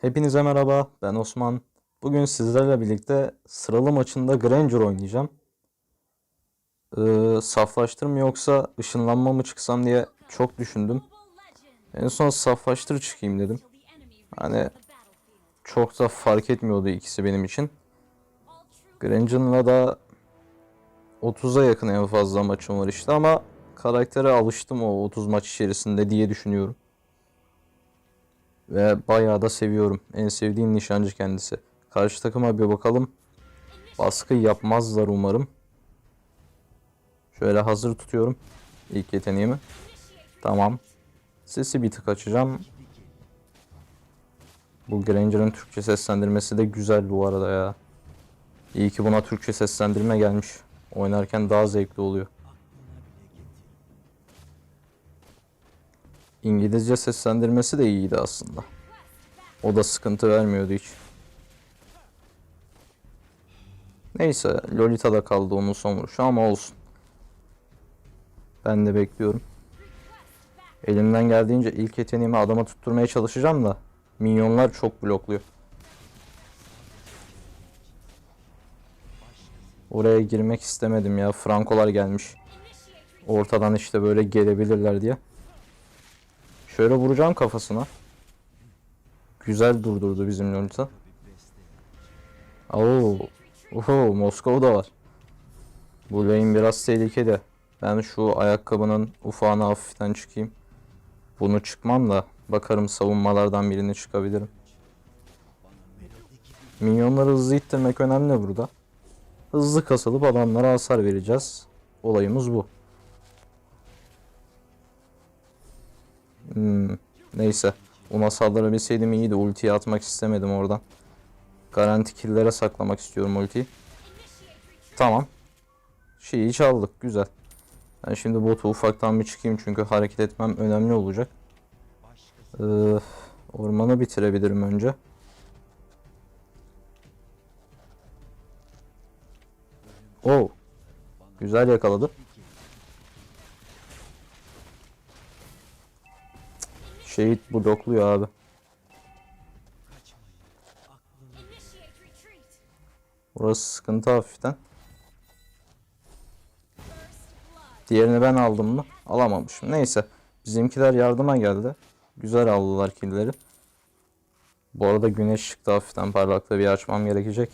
Hepinize merhaba, ben Osman. Bugün sizlerle birlikte sıralı maçında Granger oynayacağım. Ee, saflaştır mı yoksa ışınlanma mı çıksam diye çok düşündüm. En son saflaştır çıkayım dedim. Hani çok da fark etmiyordu ikisi benim için. Granger'la da 30'a yakın en fazla maçım var işte ama karaktere alıştım o 30 maç içerisinde diye düşünüyorum. Ve bayağı da seviyorum. En sevdiğim nişancı kendisi. Karşı takıma bir bakalım. Baskı yapmazlar umarım. Şöyle hazır tutuyorum. İlk yeteneğimi. Tamam. Sesi bir tık açacağım. Bu Granger'ın Türkçe seslendirmesi de güzel bu arada ya. İyi ki buna Türkçe seslendirme gelmiş. Oynarken daha zevkli oluyor. İngilizce seslendirmesi de iyiydi aslında. O da sıkıntı vermiyordu hiç. Neyse Lolita da kaldı onun son vuruşu ama olsun. Ben de bekliyorum. Elimden geldiğince ilk yeteneğimi adama tutturmaya çalışacağım da minyonlar çok blokluyor. Oraya girmek istemedim ya. Frankolar gelmiş. Ortadan işte böyle gelebilirler diye. Şöyle vuracağım kafasına. Güzel durdurdu bizim Lolita. Oo. Oho, Moskova var. Bu lane biraz tehlikeli. Ben şu ayakkabının ufağına hafiften çıkayım. Bunu çıkmam da bakarım savunmalardan birini çıkabilirim. Minyonları hızlı ittirmek önemli burada. Hızlı kasılıp adamlara hasar vereceğiz. Olayımız bu. Hmm, neyse. Ona saldırabilseydim iyiydi. Ultiyi atmak istemedim oradan. Garanti killere saklamak istiyorum ultiyi. Tamam. Şeyi çaldık. Güzel. Ben şimdi botu ufaktan bir çıkayım çünkü hareket etmem önemli olacak. Ee, ormanı bitirebilirim önce. Oo. Güzel yakaladı. Şehit blokluyor abi. Burası sıkıntı hafiften. Diğerini ben aldım mı? Alamamışım. Neyse. Bizimkiler yardıma geldi. Güzel aldılar killleri. Bu arada güneş çıktı hafiften parlaklığı bir açmam gerekecek.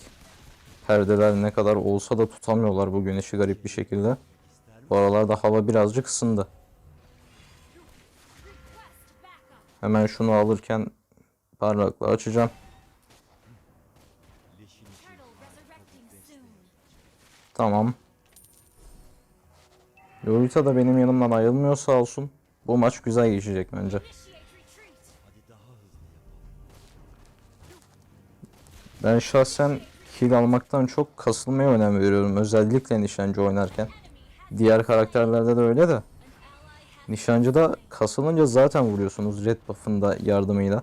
Perdeler ne kadar olsa da tutamıyorlar bu güneşi garip bir şekilde. Bu aralarda hava birazcık ısındı. Hemen şunu alırken parlaklığı açacağım. Tamam. Lolita da benim yanımdan ayrılmıyor sağ olsun. Bu maç güzel geçecek bence. Ben şahsen kill almaktan çok kasılmaya önem veriyorum. Özellikle nişancı oynarken. Diğer karakterlerde de öyle de. Nişancıda kasılınca zaten vuruyorsunuz red buff'ın da yardımıyla.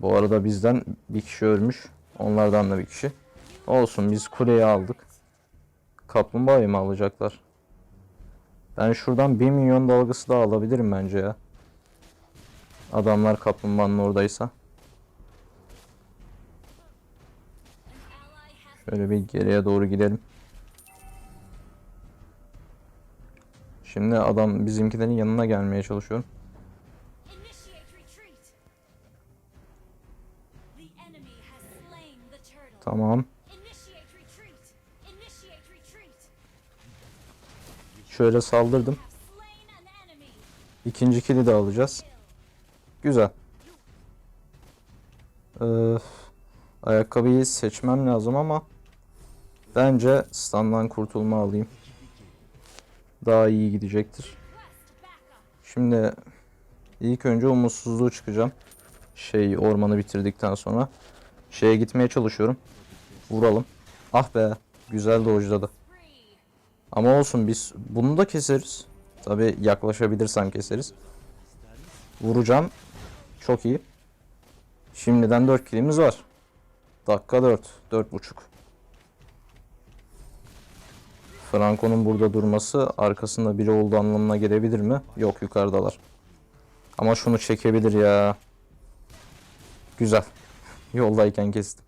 Bu arada bizden bir kişi ölmüş. Onlardan da bir kişi. Olsun biz kuleyi aldık. Kaplumbağayı mı alacaklar? Ben şuradan 1 milyon dalgası daha alabilirim bence ya. Adamlar kaplumbağanın oradaysa. Şöyle bir geriye doğru gidelim. Şimdi adam bizimkilerin yanına gelmeye çalışıyorum. Tamam. Şöyle saldırdım. İkinci kili de alacağız. Güzel. Ee, ayakkabıyı seçmem lazım ama bence standdan kurtulma alayım. Daha iyi gidecektir. Şimdi ilk önce umutsuzluğu çıkacağım. Şey ormanı bitirdikten sonra. Şeye gitmeye çalışıyorum. Vuralım. Ah be. Güzel dojladı. Ama olsun biz bunu da keseriz. Tabi yaklaşabilirsem keseriz. Vuracağım. Çok iyi. Şimdiden 4 kilimiz var. Dakika 4. 4.5. Franco'nun burada durması arkasında biri olduğu anlamına gelebilir mi? Yok yukarıdalar. Ama şunu çekebilir ya. Güzel. Yoldayken kestim.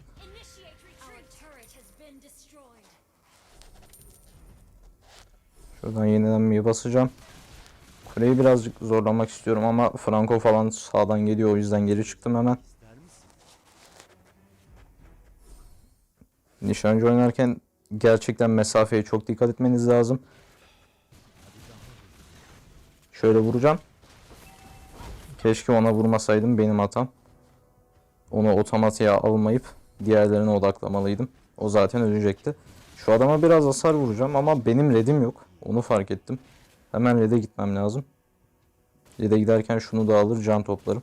Şuradan yeniden bir basacağım. Kuleyi birazcık zorlamak istiyorum ama Franco falan sağdan geliyor o yüzden geri çıktım hemen. Nişancı oynarken gerçekten mesafeye çok dikkat etmeniz lazım. Şöyle vuracağım. Keşke ona vurmasaydım benim hatam. Onu otomatiğe almayıp diğerlerine odaklamalıydım. O zaten ölecekti. Şu adama biraz hasar vuracağım ama benim redim yok. Onu fark ettim. Hemen red'e gitmem lazım. Red'e giderken şunu da alır can toplarım.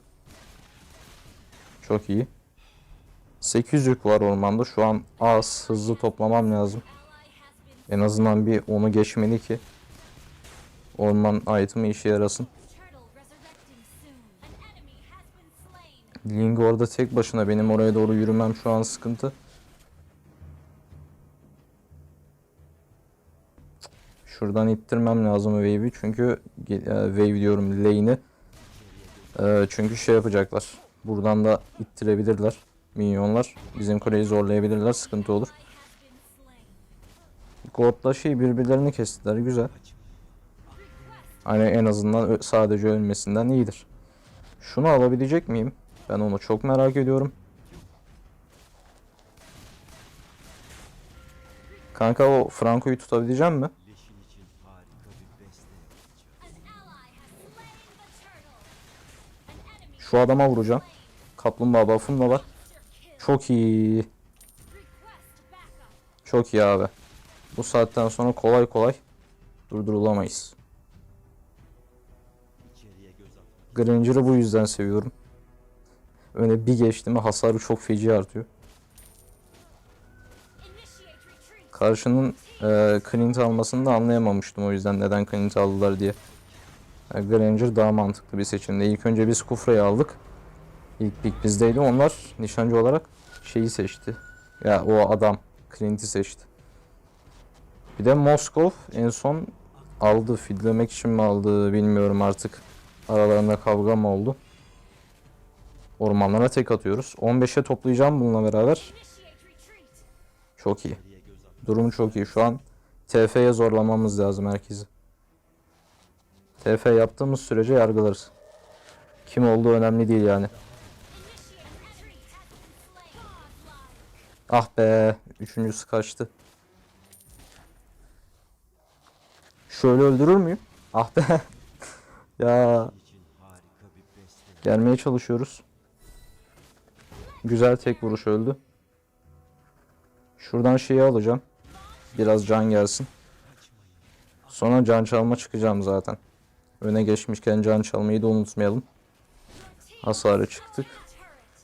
Çok iyi. 8 yük var ormanda. Şu an az hızlı toplamam lazım. En azından bir onu geçmeli ki orman item'ı işe yarasın. Ling orada tek başına benim oraya doğru yürümem şu an sıkıntı. Şuradan ittirmem lazım wave'i çünkü e, wave diyorum lane'i. E, çünkü şey yapacaklar. Buradan da ittirebilirler minyonlar. Bizim kuleyi zorlayabilirler. Sıkıntı olur. God'la şey birbirlerini kestiler. Güzel. Hani en azından sadece ölmesinden iyidir. Şunu alabilecek miyim? Ben onu çok merak ediyorum. Kanka o Franco'yu tutabileceğim mi? Şu adama vuracağım. Kaplumbağa buff'um da var. Çok iyi. Çok iyi abi. Bu saatten sonra kolay kolay durdurulamayız. Granger'ı bu yüzden seviyorum. Öne bir geçti mi hasarı çok feci artıyor. Karşının e, Clint almasını da anlayamamıştım o yüzden neden Clint aldılar diye. E, Granger daha mantıklı bir seçimdi. İlk önce biz Kufra'yı aldık. İlk pick bizdeydi. Onlar nişancı olarak şeyi seçti. Ya o adam Clint'i seçti. Bir de Moskov en son aldı. Fidlemek için mi aldı bilmiyorum artık. Aralarında kavga mı oldu? Ormanlara tek atıyoruz. 15'e toplayacağım bununla beraber. Çok iyi. Durum çok iyi. Şu an TF'ye zorlamamız lazım herkesi. TF yaptığımız sürece yargılarız. Kim olduğu önemli değil yani. Ah be. Üçüncüsü kaçtı. Şöyle öldürür müyüm? Ah be. ya. Gelmeye çalışıyoruz. Güzel tek vuruş öldü. Şuradan şeyi alacağım. Biraz can gelsin. Sonra can çalma çıkacağım zaten. Öne geçmişken can çalmayı da unutmayalım. Hasarı çıktık.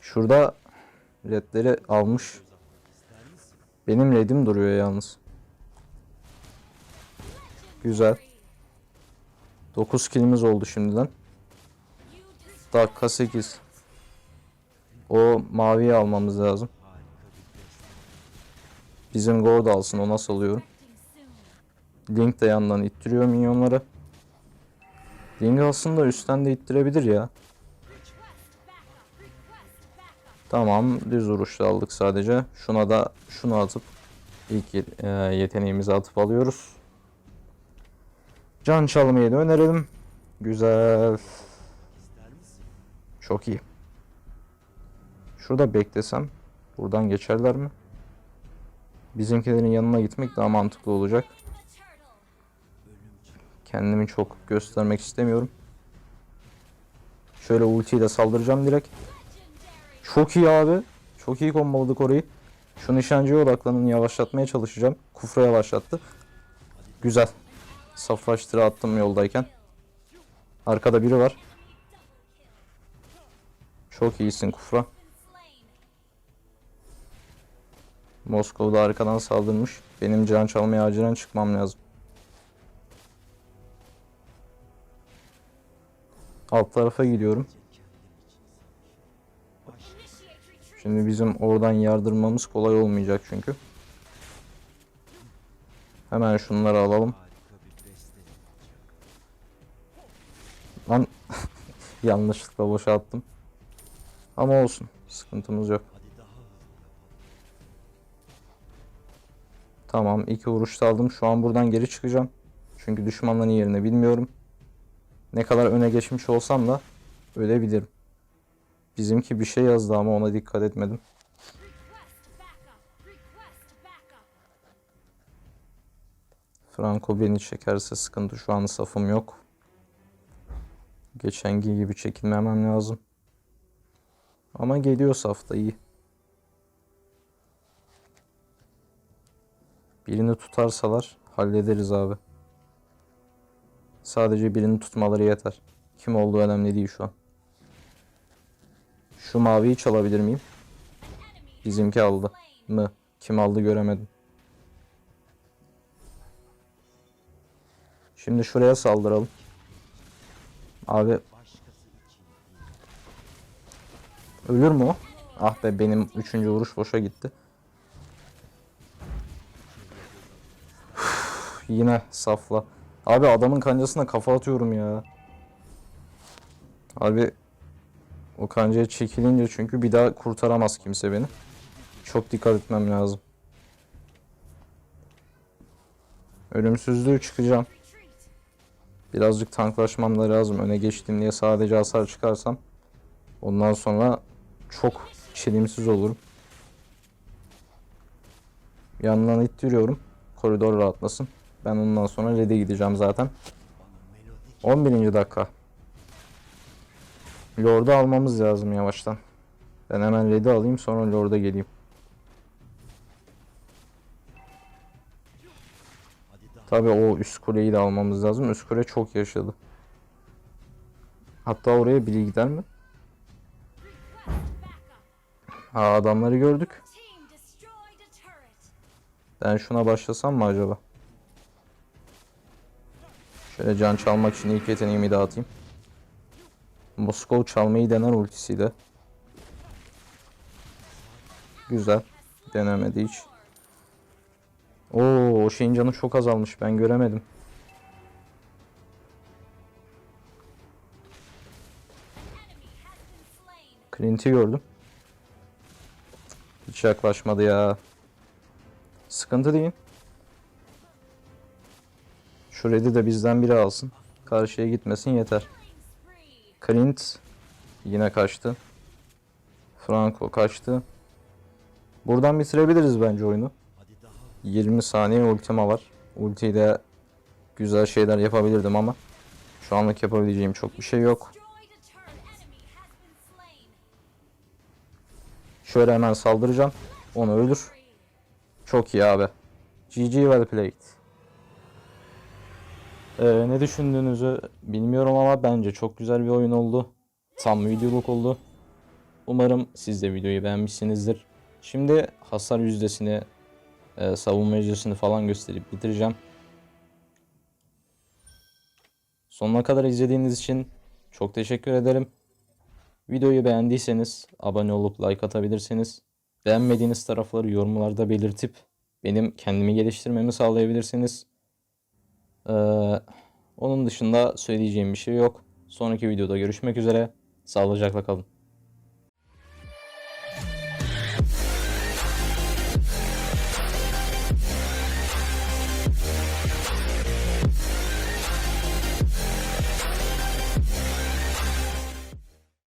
Şurada redleri almış. Benim redim duruyor yalnız. Güzel. 9 kilimiz oldu şimdiden. Dakika 8. O maviyi almamız lazım. Bizim Gord alsın ona salıyorum. Link de yandan ittiriyor minyonları. Link aslında üstten de ittirebilir ya. Tamam düz vuruşla aldık sadece. Şuna da şunu atıp ilk e, yeteneğimizi atıp alıyoruz. Can çalmayı da önerelim. Güzel. Çok iyi. Şurada beklesem buradan geçerler mi? Bizimkilerin yanına gitmek daha mantıklı olacak. Kendimi çok göstermek istemiyorum. Şöyle ultiyle saldıracağım direkt. Çok iyi abi. Çok iyi komboladık orayı. Şu nişancıya odaklanın yavaşlatmaya çalışacağım. Kufra yavaşlattı. Güzel. Saflaştıra attım yoldayken. Arkada biri var. Çok iyisin Kufra. Moskova'da arkadan saldırmış. Benim can çalmaya acilen çıkmam lazım. Alt tarafa gidiyorum. Şimdi bizim oradan yardırmamız kolay olmayacak çünkü. Hemen şunları alalım. Lan yanlışlıkla boşalttım. Ama olsun. Sıkıntımız yok. Tamam. iki vuruşta aldım. Şu an buradan geri çıkacağım. Çünkü düşmanların yerini bilmiyorum. Ne kadar öne geçmiş olsam da ölebilirim. Bizimki bir şey yazdı ama ona dikkat etmedim. Franco beni çekerse sıkıntı. Şu an safım yok. Geçenki gibi çekilmemem lazım. Ama geliyor safta iyi. Birini tutarsalar hallederiz abi. Sadece birini tutmaları yeter. Kim olduğu önemli değil şu an. Şu maviyi çalabilir miyim? Bizimki aldı. Mı? Kim aldı göremedim. Şimdi şuraya saldıralım. Abi Ölür mü o? Ah be benim üçüncü vuruş boşa gitti. Yine safla. Abi adamın kancasına kafa atıyorum ya. Abi o kancaya çekilince çünkü bir daha kurtaramaz kimse beni. Çok dikkat etmem lazım. Ölümsüzlüğü çıkacağım. Birazcık tanklaşmam da lazım. Öne geçtim diye sadece hasar çıkarsam ondan sonra çok çelimsiz olurum. Yandan ittiriyorum. Koridor rahatlasın. Ben ondan sonra red'e gideceğim zaten. 11. dakika. Lord'u almamız lazım yavaştan. Ben hemen red'i alayım sonra Lord'a geleyim. Tabii o üst kuleyi de almamız lazım. Üst kule çok yaşadı. Hatta oraya biri gider mi? Ha adamları gördük. Ben şuna başlasam mı acaba? Şöyle can çalmak için ilk yeteneğimi dağıtayım. Moskov çalmayı dener ultisiyle. Güzel. Denemedi hiç. Oo, o şeyin canı çok azalmış. Ben göremedim. Clint'i gördüm. Hiç yaklaşmadı ya. Sıkıntı değil. Şu red'i de bizden biri alsın. Karşıya gitmesin yeter. Clint yine kaçtı. Franco kaçtı. Buradan bitirebiliriz bence oyunu. 20 saniye ultima var. Ultiyle güzel şeyler yapabilirdim ama şu anlık yapabileceğim çok bir şey yok. Şöyle hemen saldıracağım. Onu öldür. Çok iyi abi. GG well played. Ee, ne düşündüğünüzü bilmiyorum ama bence çok güzel bir oyun oldu. Tam videoluk oldu. Umarım siz de videoyu beğenmişsinizdir. Şimdi hasar yüzdesini, e, savunma yüzdesini falan gösterip bitireceğim. Sonuna kadar izlediğiniz için çok teşekkür ederim. Videoyu beğendiyseniz abone olup like atabilirsiniz. Beğenmediğiniz tarafları yorumlarda belirtip benim kendimi geliştirmemi sağlayabilirsiniz. Ee, onun dışında söyleyeceğim bir şey yok. Sonraki videoda görüşmek üzere. Sağlıcakla kalın.